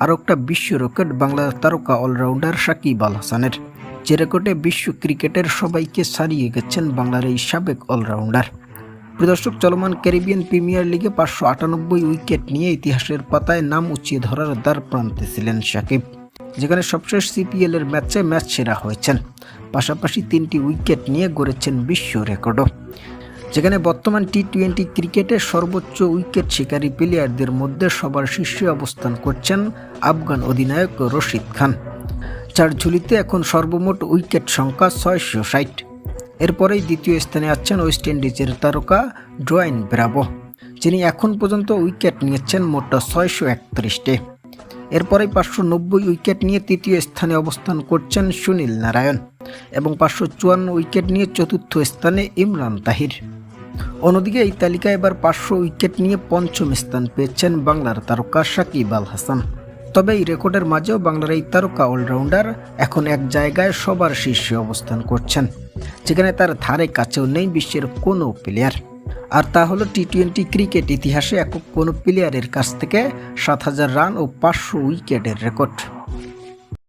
আর একটা বিশ্ব রেকর্ড বাংলার তারকা অলরাউন্ডার সাকিব আল হাসানের। যে রেকর্ডে বিশ্ব ক্রিকেটের সবাইকে ছাড়িয়ে গেছেন বাংলার এই সাবেক অলরাউন্ডার প্রদর্শক চলমান ক্যারিবিয়ান প্রিমিয়ার লিগে পাঁচশো আটানব্বই উইকেট নিয়ে ইতিহাসের পাতায় নাম উঁচিয়ে ধরার দ্বার প্রান্তে ছিলেন সাকিব। যেখানে সবশেষ সিপিএল এর ম্যাচে ম্যাচ সেরা হয়েছেন। পাশাপাশি তিনটি উইকেট নিয়ে গড়েছেন বিশ্ব রেকর্ডও যেখানে বর্তমান টি টোয়েন্টি ক্রিকেটের সর্বোচ্চ উইকেট শিকারী প্লেয়ারদের মধ্যে সবার শীর্ষে অবস্থান করছেন আফগান অধিনায়ক রশিদ খান। যার ঝুলিতে এখন সর্বমোট উইকেট সংখ্যা ছয়শো ষাট। এরপরেই দ্বিতীয় স্থানে আছেন ওয়েস্ট ইন্ডিজের তারকা ড্রয়েন ব্রাভো, যিনি এখন পর্যন্ত উইকেট নিয়েছেন মোট ছয়শো একত্রিশটি। এরপরে পাঁচশো নব্বই উইকেট নিয়ে তৃতীয় স্থানে অবস্থান করছেন সুনীল নারায়ণ এবং পাঁচশো চুয়ান্ন উইকেট নিয়ে চতুর্থ স্থানে ইমরান তাহির। অন্যদিকে এই তালিকায় এবার পাঁচশো উইকেট নিয়ে পঞ্চম স্থান পেয়েছেন বাংলার তারকা সাকিব আল হাসান। তবে এই রেকর্ডের মাঝেও বাংলার এই তারকা অলরাউন্ডার এখন এক জায়গায় সবার শীর্ষে অবস্থান করছেন, যেখানে তার ধারে কাছেও নেই বিশ্বের কোনো প্লেয়ার আর তা হলো টি টোয়েন্টি ক্রিকেট ইতিহাসে একক কোনো প্লেয়ারের কাছ থেকে সাত হাজার রান ও পাঁচশো উইকেটের রেকর্ড।